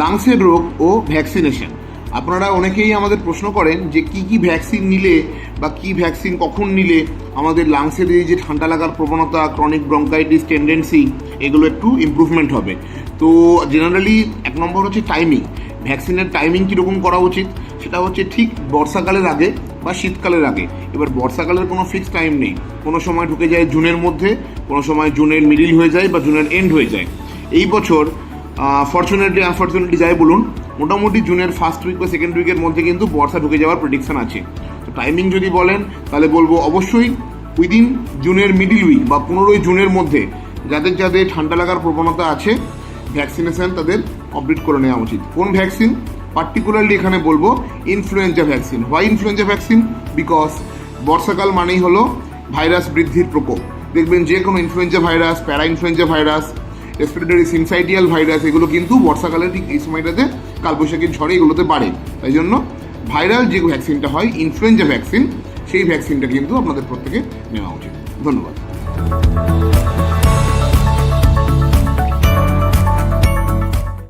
লাংসের রোগ ও ভ্যাকসিনেশন। আপনারা অনেকেই আমাদের প্রশ্ন করেন যে কি কি ভ্যাকসিন নিলে বা কি ভ্যাকসিন কখন নিলে আমাদের লাংসের এই যে ঠান্ডা লাগার প্রবণতা ক্রনিক ব্রঙ্কাইটিস টেন্ডেন্সি এগুলো একটু ইমপ্রুভমেন্ট হবে। তো জেনারেলি এক নম্বর হচ্ছে টাইমিং ভ্যাকসিনের টাইমিং কীরকম করা উচিত? সেটা হচ্ছে ঠিক বর্ষাকালের আগে বা শীতকালের আগে। এবার বর্ষাকালের কোনো ফিক্সড টাইম নেই। কোনো সময় ঢুকে যায় জুনের মধ্যে, কোনো সময় জুনের মিডিল হয়ে যায় বা জুনের এন্ড হয়ে যায়। এই বছর ফর্চুনেটলি আনফর্চুনেটলি যাই বলুন, মোটামুটি জুনের ফার্স্ট উইক বা সেকেন্ড উইকের মধ্যে কিন্তু বর্ষা ঢুকে যাওয়ার প্রেডিকশন আছে। তো টাইমিং যদি বলেন, তাহলে বলব অবশ্যই উইদিন জুনের মিডিল উইক বা পনেরোই জুনের মধ্যে যাদের যাদের ঠান্ডা লাগার প্রবণতা আছে ভ্যাকসিনেশন তাদের কমপ্লিট করে নেওয়া উচিত। কোন ভ্যাকসিন পার্টিকুলারলি এখানে বলব influenza vaccine why influenza vaccine because বর্ষাকাল মানেই হলো ভাইরাস বৃদ্ধির প্রকোপ। দেখবেন যে কোনো influenza virus para influenza virus respiratory syncytial virus এগুলো কিন্তু বর্ষাকালে ঠিক এই সময়টাতে কালবৈশাখীর ঝড়ে এগুলোতে বাড়ে। তাই জন্য ভাইরাল যে ভ্যাকসিনটা হয় ইনফ্লুয়েঞ্জা ভ্যাকসিন, সেই ভ্যাকসিনটা কিন্তু আপনাদের প্রত্যেকে নেওয়া উচিত। ধন্যবাদ।